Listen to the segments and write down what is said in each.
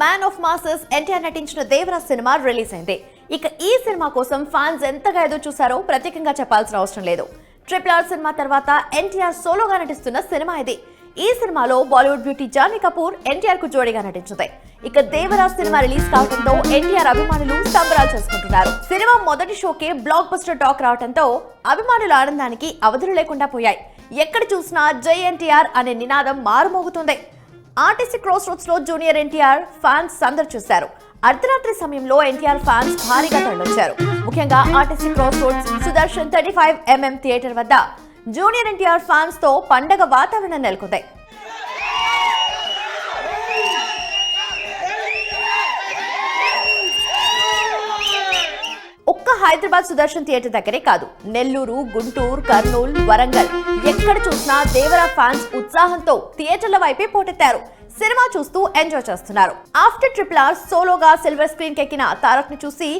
Man of masses NTR నటించిన Devara cinema release అయింది. ఇక ఈ సినిమా కోసం ఫ్యాన్స్ ఎంతగా ఎదురు చూసారో ప్రత్యేకంగా చెప్పాల్సిన అవసరం లేదు. ట్రిపుల్ ఆర్ సినిమా తర్వాత ఎన్టీఆర్ సోలోగా నటిస్తున్న సినిమా ఇది. ఈ సినిమాలో బాలీవుడ్ బ్యూటీ జానీ కపూర్ ఎన్టీఆర్కు జోడీగా నటించింది. ఇక దేవరా సినిమా రిలీజ్ కావడంతో ఎన్టీఆర్ అభిమానులు సంబరాలు చేసుకుంటున్నారు. సినిమా మొదటి షోకే బ్లాక్ బస్టర్ టాక్ రావడంతో అభిమానుల ఆనందానికి అవధులు లేకుండా పోయాయి. ఎక్కడ చూసినా జై ఎన్టీఆర్ అనే నినాదం మారుమోగుతుంది. ఆర్టీసీ క్రాస్ రోడ్స్లో జూనియర్ ఎన్టీఆర్ ఫ్యాన్స్ సందడి చూశారు. అర్ధరాత్రి సమయంలో ఎన్టీఆర్ ఫ్యాన్స్ భారీగా తరలించారు. ముఖ్యంగా RTC cross roads Sudarshan thirty five MM theatre వద్ద జూనియర్ ఎన్టీఆర్ ఫ్యాన్స్తో పండగ వాతావరణం నెలకొంది. ఒక్క హైదరాబాద్ సుదర్శన్ థియేటర్ దగ్గరే కాదు. నెల్లూరు గుంటూరు కర్నూలు వరంగల్ ఎక్కడ చూసినా దేవరా ఫ్యాన్స్ ఉత్సాహంతో థియేటర్ల వైపే పోటెత్తారు. సినిమా చూస్తూ ఎంజాయ్ చేస్తున్నారు. ఆఫ్టర్ ట్రిపుల్ ఆర్ సోలోగా సిల్వర్ స్క్రీన్ కెక్కిన తారక్ని చూసి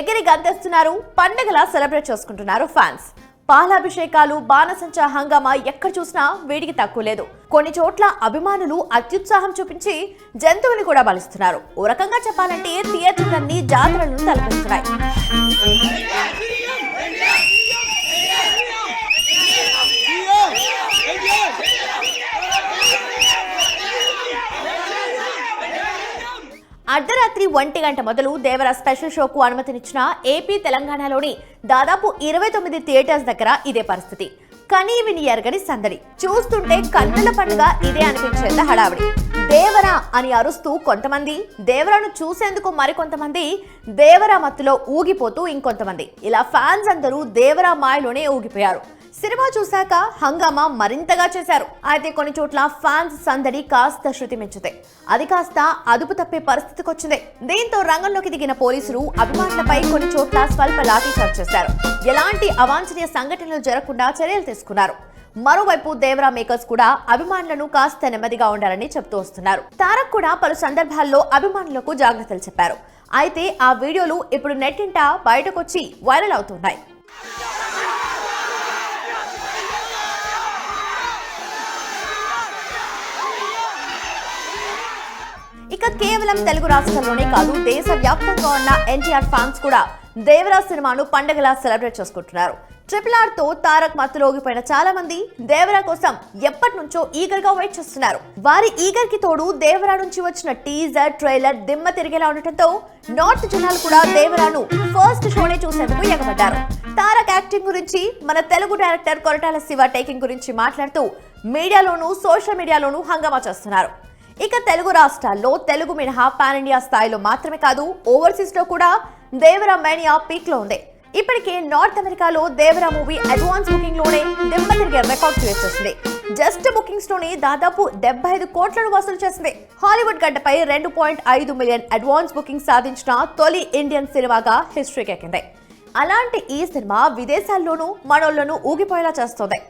ఎగిరి గంతేస్తున్నారు. పండగలా సెలబ్రేట్ చేసుకుంటున్నారు ఫ్యాన్స్. పాలాభిషేకాలు బాణసంచా హంగామా ఎక్కడ చూసినా వేడికి తక్కువ లేదు. కొన్ని చోట్ల అభిమానులు అత్యుత్సాహం చూపించి జంతువుని కూడా బలిస్తున్నారు. ఓ రకంగా చెప్పాలంటే థియేటర్లన్నీ జాతరలను తలపిస్తున్నాయి అర్ధరాత్రి ఒంటి గంట మొదలు దేవర స్పెషల్ షోకు అనుమతినిచ్చిన ఏపీ తెలంగాణలోని దాదాపు ఇరవై తొమ్మిది థియేటర్స్ దగ్గర ఇదే పరిస్థితి. కనీ విని ఎరగని సందడి. చూస్తుంటే కన్నుల పండుగ ఇదే అనిపించేంత హడావిడి. దేవరా అని అరుస్తూ కొంతమంది దేవరాను చూసేందుకు మరికొంతమంది దేవరా మత్తులో ఊగిపోతూ ఇంకొంతమంది. ఇలా ఫ్యాన్స్ అందరూ దేవరా మాయలోనే ఊగిపోయారు. సినిమా చూశాక హంగామా మరింతగా చేశారు. అయితే కొన్ని చోట్ల ఫ్యాన్స్ సందడి కాస్త శృతి మించుతాయి అది కాస్త అదుపు తప్పే పరిస్థితికి వచ్చింది దీంతో రంగంలోకి దిగిన పోలీసులు అభిమానులపై కొన్ని చోట్ల స్వల్ప లాఠీచార్జ్ చేశారు. ఎలాంటి అవాంఛనీయ సంఘటనలు జరగకుండా చర్యలు తీసుకున్నారు. మరోవైపు దేవరా మేకర్స్ కూడా అభిమానులను కాస్త నెమ్మదిగా ఉండాలని చెప్తూ వస్తున్నారు. తారక్ కూడా పలు సందర్భాల్లో అభిమానులకు జాగ్రత్తలు చెప్పారు. అయితే ఆ వీడియోలు ఇప్పుడు నెట్టింట బయటకొచ్చి వైరల్ అవుతున్నాయి. ఇక కేవలం తెలుగు రాష్ట్రాల్లోనే కాదు దేశ వ్యాప్తంగా ఉన్న ఎన్టీఆర్ ఫ్యాన్స్ కూడా దేవరా సినిమాను పండగలా సెలబ్రేట్ చేసుకుంటున్నారు. ట్రిపుల్ ఆర్తో తారక్ మత్తులోగిపోయిన చాలా మంది దేవరా కోసం ఎప్పటి నుంచో ఈగర్గా వెయిట్ చేస్తున్నారు. వారి ఈగర్కి తోడు దేవరా నుంచి వచ్చిన టీజర్ ట్రైలర్ దిమ్మ తిరిగేలా ఉండటంతో నార్త్ జనాలు కూడా దేవరాను ఫస్ట్ షోనే చూసేందుకు ఎగబడ్డారు. తారక్ యాక్టింగ్ గురించి మన తెలుగు డైరెక్టర్ కొరటాల శివ టేకింగ్ గురించి మాట్లాడుతూ మీడియాలోనూ సోషల్ మీడియాలోనూ హంగామా చేస్తున్నారు. ఇక తెలుగు రాష్ట్రాల్లో తెలుగు మినహా పాన్ ఇండియా స్థాయిలో మాత్రమే కాదు ఓవర్సీస్లో కూడా దేవరా మేనియా పీక్లో ఉంది. ఇప్పటికే నార్త్ అమెరికాలో దేవరా మూవీ అడ్వాన్స్ బుకింగ్లోనే దెబ్బ తిరిగే రికార్డ్ క్రియేట్ చేసింది. జస్ట్ బుకింగ్స్లోనే దాదాపు డెబ్బై ఐదు కోట్లను వసూలు చేసింది. హాలీవుడ్ గడ్డపై రెండు పాయింట్ ఐదు మిలియన్ అడ్వాన్స్ బుకింగ్ సాధించిన తొలి ఇండియన్ సినిమాగా హిస్టరీకి ఎక్కింది. అలాంటి ఈ సినిమా విదేశాల్లోనూ మనోళ్ళను ఊగిపోయేలా చేస్తుంది.